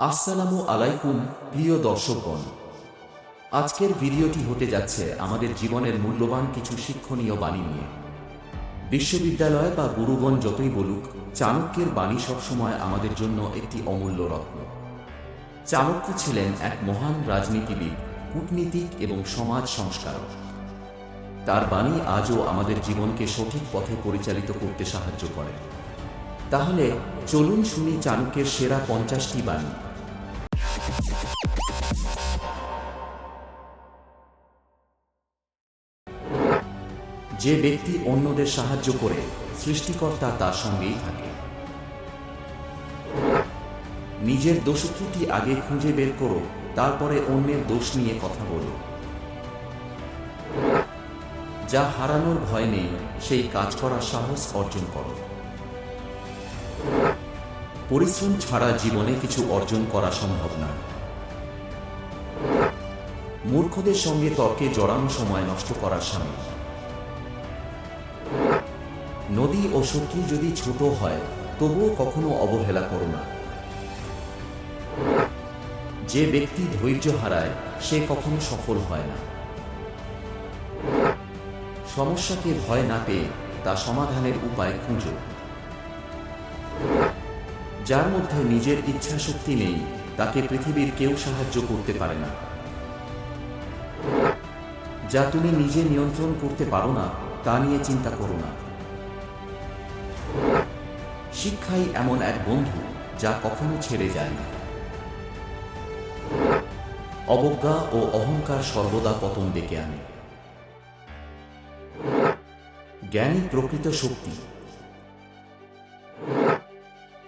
আসসালামু আলাইকুম, প্রিয় দর্শকগণ। আজকের ভিডিওটি হতে যাচ্ছে আমাদের জীবনের মূল্যবান কিছু শিক্ষণীয় বাণী নিয়ে। বিশ্ববিদ্যালয় বা গুরুগণ যতই বলুক, চাণক্যের বাণী সবসময় আমাদের জন্য একটি অমূল্য রত্ন। চাণক্য ছিলেন এক মহান রাজনীতিবিদ, কূটনীতিক এবং সমাজ সংস্কারক। তার বাণী আজও আমাদের জীবনকে সঠিক পথে পরিচালিত করতে সাহায্য করে। তাহলে চলুন শুনি চাণক্যের সেরা পঞ্চাশটি বাণী। যে ব্যক্তি অন্যদের সাহায্য করে, সৃষ্টিকর্তা তার সঙ্গেই থাকে। নিজের দোষত্রুটি আগে খুঁজে বের করো, তারপরে অন্যের দোষ নিয়ে কথা বলো। যা হারানোর ভয় নেই, সেই কাজ করার সাহস অর্জন করো। পরিশ্রম ছাড়া জীবনে কিছু অর্জন করা সম্ভব না। মূর্খদের সঙ্গে তর্কে জড়ানো সময় নষ্ট করার স্বামী নদী ও শত্রু যদি ছোট হয়, তবুও কখনো অবহেলা করো না। যে ব্যক্তি ধৈর্য হারায়, সে কখনো সফল হয় না। সমস্যাকে ভয় না পেয়ে তা সমাধানের উপায় খুঁজো। যার মধ্যে নিজের ইচ্ছা শক্তি নেই, তাকে পৃথিবীর কেউ সাহায্য করতে পারে না। যা তুমি নিজে নিয়ন্ত্রণ করতে পারো না, তা নিয়ে চিন্তা করো না। শিক্ষাই এমন এক বন্ধু যা কখনো ছেড়ে যায় না অবজ্ঞা ও অহংকার সর্বদা পতন ডেকে আনে। জ্ঞানই প্রকৃত শক্তি।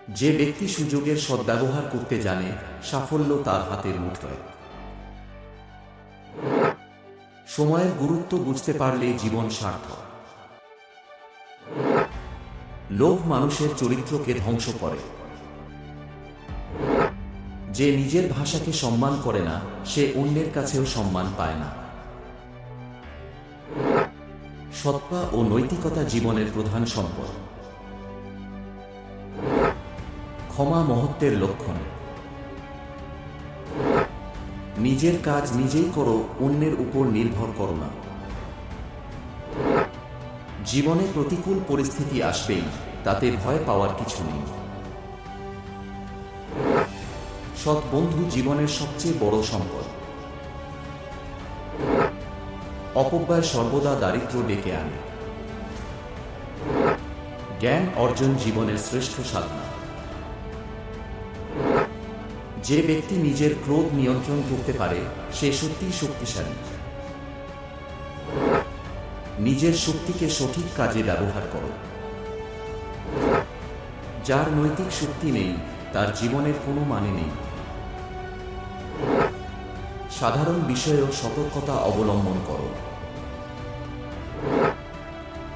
যে ব্যক্তি সুযোগের সদ্ব্যবহার করতে জানে, সাফল্য তার হাতের মুঠোয়। সময়ের গুরুত্ব বুঝতে পারলে জীবন সার্থক। লোভ মানুষের চরিত্রকে ধ্বংস করে। যে নিজের ভাষাকে সম্মান করে না, সে অন্যের কাছেও সম্মান পায় না। সত্তা ও নৈতিকতা জীবনের প্রধান সম্পদ। ক্ষমা মহত্বের লক্ষণ। নিজের কাজ নিজেই করো, অন্যের উপর নির্ভর করো না। জীবনে প্রতিকূল পরিস্থিতি আসবেই, তাতে ভয় পাওয়ার কিছু নেই। সৎ বন্ধু জীবনের সবচেয়ে বড় সম্পদ। অপব্যয় সর্বদা দারিদ্র ডেকে আনে। জ্ঞান অর্জন জীবনের শ্রেষ্ঠ সাধনা। যে ব্যক্তি নিজের ক্রোধ নিয়ন্ত্রণ করতে পারে, সে সত্যিই শক্তিশালী। নিজের শক্তিকে সঠিক কাজে ব্যবহার করো। যার নৈতিক শক্তি নেই, তার জীবনের কোনো মানে নেই। সাধারণ বিষয়েও সতর্কতা অবলম্বন করো।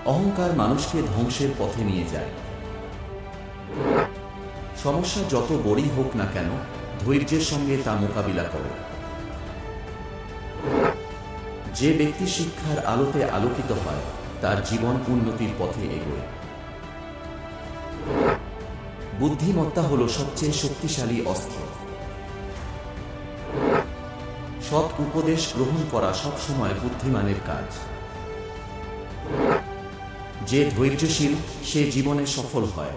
অহংকার মানুষকে ধ্বংসের পথে নিয়ে যায়। সমস্যা যত বড়ই হোক না কেন, ধৈর্যের সঙ্গে তা মোকাবিলা করো। যে ব্যক্তি শিক্ষার আলোতে আলোকিত হয়, তার জীবন উন্নতির পথে এগোয়। বুদ্ধিমত্তা হল সবচেয়ে শক্তিশালী অস্ত্র। সৎ উপদেশ গ্রহণ করা সবসময় বুদ্ধিমানের কাজ। যে ধৈর্যশীল, সে জীবনে সফল হয়।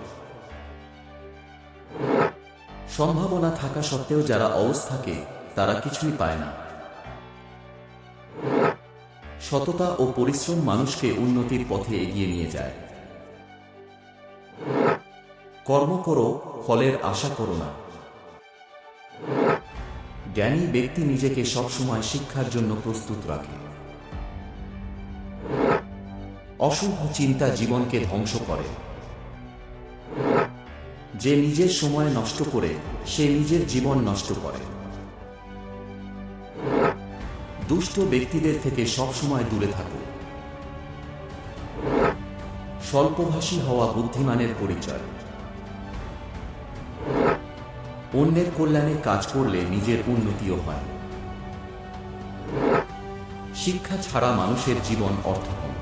সম্ভাবনা থাকা সত্ত্বেও যারা অবস্থাকে তারা কিছুই পায় না। সততা ও পরিশ্রম মানুষকে উন্নতির পথে এগিয়ে নিয়ে যায়। কর্ম করো, ফলের আশা করো না। জ্ঞানী ব্যক্তি নিজেকে সবসময় শিক্ষার জন্য প্রস্তুত রাখে। অশুভ চিন্তা জীবনকে ধ্বংস করে। যে নিজের সময় নষ্ট করে, সে নিজের জীবন নষ্ট করে। দুষ্ট ব্যক্তিদের থেকে সবসময় দূরে থাকো। স্বল্পভাষী হওয়া বুদ্ধিমানের পরিচয়। অন্যের কল্যাণে কাজ করলে নিজের উন্নতিও হয়। শিক্ষা ছাড়া মানুষের জীবন অর্থহীন।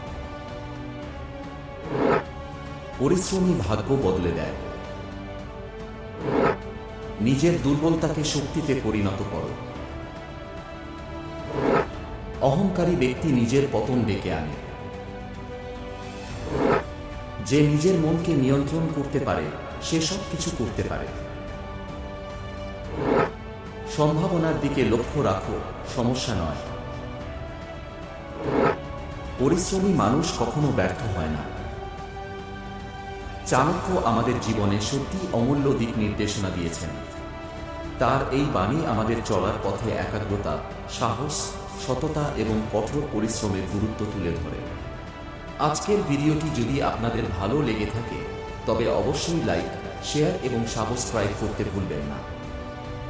পরিশ্রমী ভাগ্য বদলে দেয়। নিজের দুর্বলতাকে শক্তিতে পরিণত করো। অহংকারী ব্যক্তি নিজের পতন ডেকে আনে। যে নিজের মনকে নিয়ন্ত্রণ করতে পারে, সে সব কিছু করতে পারে। সম্ভাবনার দিকে লক্ষ্য রাখো, সমস্যা নয়। পরিশ্রমী মানুষ কখনো ব্যর্থ হয় না। চাণক্য আমাদের জীবনে সত্যি অমূল্য দিক নির্দেশনা দিয়েছেন। তার এই বাণী আমাদের চলার পথে একাগ্রতা, সাহস সততা এবং কঠোর পরিশ্রমের গুরুত্ব তুলে ধরে। আজকের ভিডিওটি যদি আপনাদের ভালো লেগে থাকে, তবে অবশ্যই লাইক, শেয়ার এবং সাবস্ক্রাইব করতে ভুলবেন না।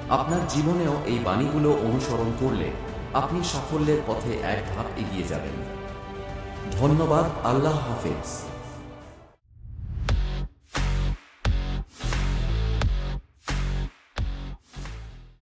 আপনার জীবনেও এই বাণীগুলো অনুসরণ করলে আপনি সাফল্যের পথে এক ধাপ এগিয়ে যাবেন। ধন্যবাদ, আল্লাহ হাফেজ।